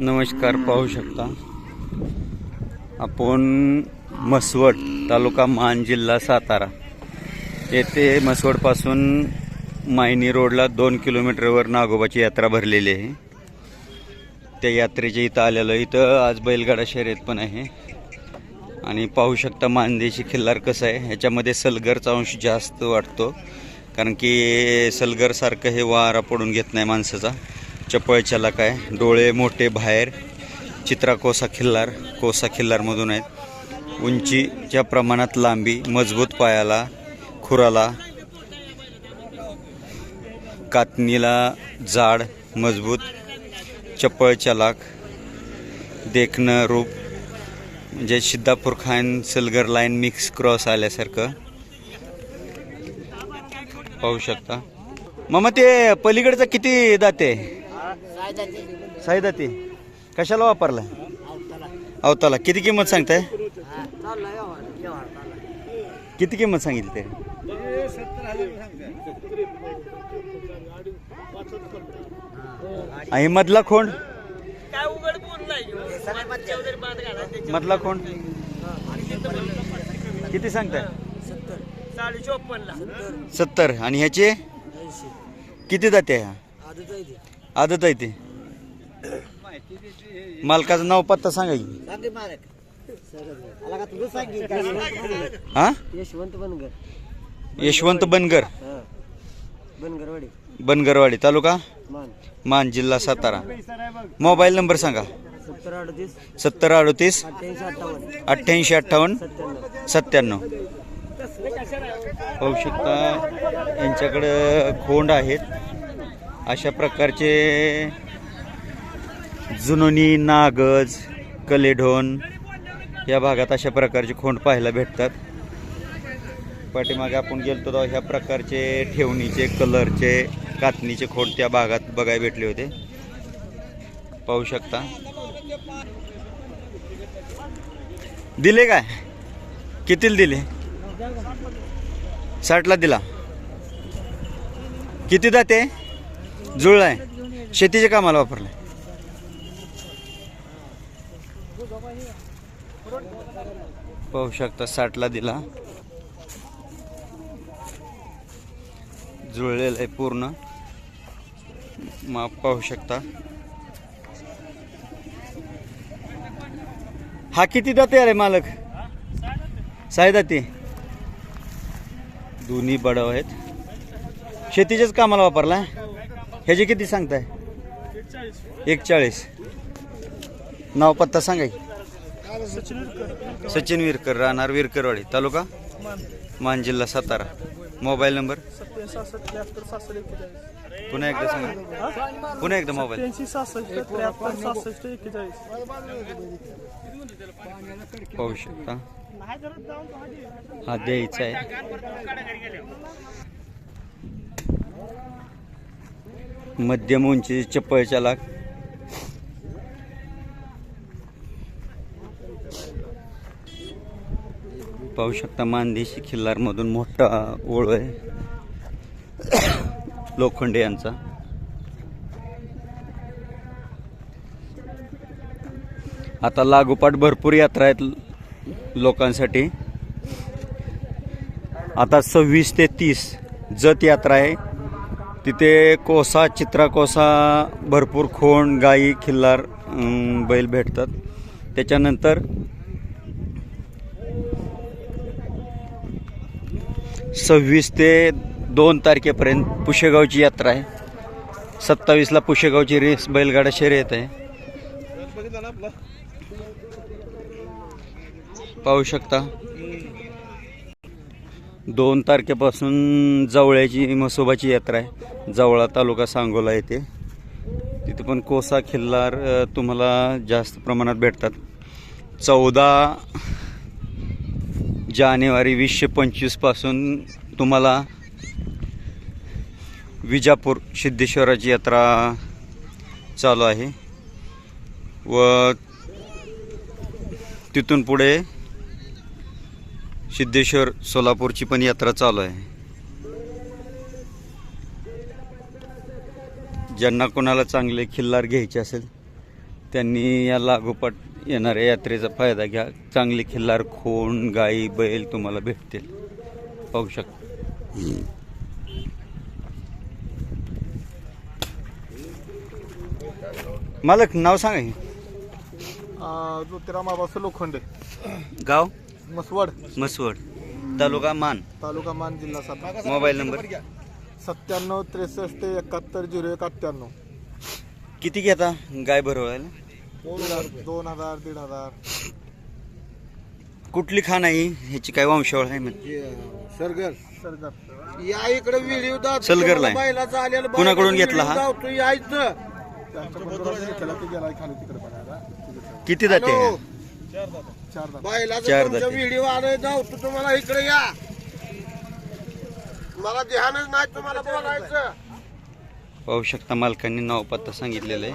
नमस्कार पाहू शकता. आपण मसवड तालुका मान जिल्हा सातारा. येथे मसवडपासून मायनी रोडला दोन किलोमीटरवर नागोबाची यात्रा भरलेली आहे. त्या यात्रेच्या इथं आलेलं इथं आज बैलगाडा शर्यत पण आहे. आणि पाहू शकता मानदेशी खिल्लार कसं आहे. ह्याच्यामध्ये सलगरचा अंश जास्त वाटतो कारण की सलगरसारखं हे वारा पडून घेत नाही माणसाचा. चपळ चलाक आहे डोळे मोठे बाहेर. चित्रा कोसा खिल्लार कोसा खिल्लारमधून आहेत. उंचीच्या प्रमाणात लांबी मजबूत पायाला खुराला कातणीला जाड मजबूत चपळ चलाक देखणं रूप म्हणजे Siddhapur Khan Salgar line mix cross आल्यासारखं. पाहू शकता. मग ते पलीकडचं किती दाते साई दाते कशाला वापरला अवताला. किती किंमत सांगताय? किती किंमत सांगितली ते? आणि मधला घाला मधला खोंड? किती सांगताय? सत्तर. आणि ह्याचे? किती जाते ह्या? आदत आहे ते. मालकाचं नाव पत्ता सांगा की. हा? यशवंत बनगर. यशवंत बनगर. बनगरवाडी. बनगरवाडी तालुका? मान. मान जिल्हा सातारा. मोबाईल नंबर सांगा. सत्तर अडतीस. सत्तर अडतीस. अठ्ठ्याऐंशी अठ्ठावन्न. अठ्ठ्याऐंशी अठ्ठावन्न. सत्त्याण्णव. सत्त्याण्णव. पाहू शकता. यांच्याकडं खोंड आहेत. अशा प्रकारचे जुनोनी नागज कलेढोन या भागात अशा प्रकारचे खोंड पाहायला भेटतात. पाठीमागे आपण गेलतो तर ह्या प्रकारचे ठेवणीचे कलरचे कातणीचे खोंड त्या भागात बघायला भेटले होते. पाहू शकता. दिले काय? कितीला दिले? साठला दिला. किती जाते? जुळलाय. शेतीच्या कामाला वापरलाय. पाहू शकता साठला दिला. जुळलेलं आहे पूर्ण. माप पाहू शकता. हा किती दाते आहे मालक? साई दाते. दोन्ही बडव आहेत. शेतीच्याच कामाला वापरला ह्याचे किती सांगताय? एक चाळीस नाव पत्ता सांगा की. सचिन विरकर राहणार विरकरवाडी तालुका? मान जिल्हा सातारा. Mobile number? पुन्हा एकदा सांगा. पुन्हा एकदा मोबाईल. पाहू शकता. हा द्यायचा आहे. मध्यम उंची चप्पळच्या चालाक पाहू शकता मानदेशी खिल्लारमधून मोठा ओळ आहे. लोखंडे यांचा. आता लागोपाठ भरपूर यात्रा आहेत लोकांसाठी. आता सव्वीस ते तीस जत यात्रा आहे. तिथे कोसा चित्रा कोसा भरपूर खोंड गाई खिल्लार बैल भेटतात. त्याच्यानंतर सव्वीस ते दोन तारखेपर्यंत पुशेगावची यात्रा आहे. सत्तावीसला पुशेगावची रेस बैलगाडा शर्यत आहे. पाहू शकता. दोन तारखेपासून जवळ्याची म्हसोबाची यात्रा आहे. जवळा तालुका सांगोला येते तिथे पण कोसा खिल्लार तुम्हाला जास्त प्रमाणात भेटतात. चौदा जानेवारी वीसशे पंचवीसपासून तुम्हाला विजापूर सिद्धेश्वराची यात्रा चालू आहे. व तिथून पुढे सिद्धेश्वर सोलापूरची पण यात्रा चालू आहे. ज्यांना कोणाला चांगले खिल्लार घ्यायचे असेल त्यांनी या लागोपाठ येणाऱ्या यात्रेचा फायदा घ्या. चांगली खिल्लार खोंड गाई बैल तुम्हाला भेटतील. पाहू शकता. मालक नाव सांगा. ज्योतिराम आबास लोखंडे. गाव? मसवड मसवड तालुका मान. तालुका मान जिल्हा सातारा. Mobile number? सत्त्याण्णव त्रेसष्ट एकाहत्तर झिरो एक अठ्ठ्याण्णव. किती घेता? गाय भरवायला दोन हजार दीड हजार. कुठली खाण आहे ही? ह्याची काय वंशावळ आहे म्हणजे सरगर सरकार या इकडे व्हिडिओ दाखव. सलगरला आहे. बैलाचा आलेला कुणाकडून घेतला हा? तू यायचं. त्यांच्याकडून गेला खाली तिकडे बघायला. किती जाते? हॅलो. चार जाती. व्हिडिओ आलाय जाऊ तू तुम्हाला इकडे या. मला ध्यानच नाही तुम्हाला बोलायचं. पाहू शकता मालकांनी नाव पत्ता सांगितलेलं आहे.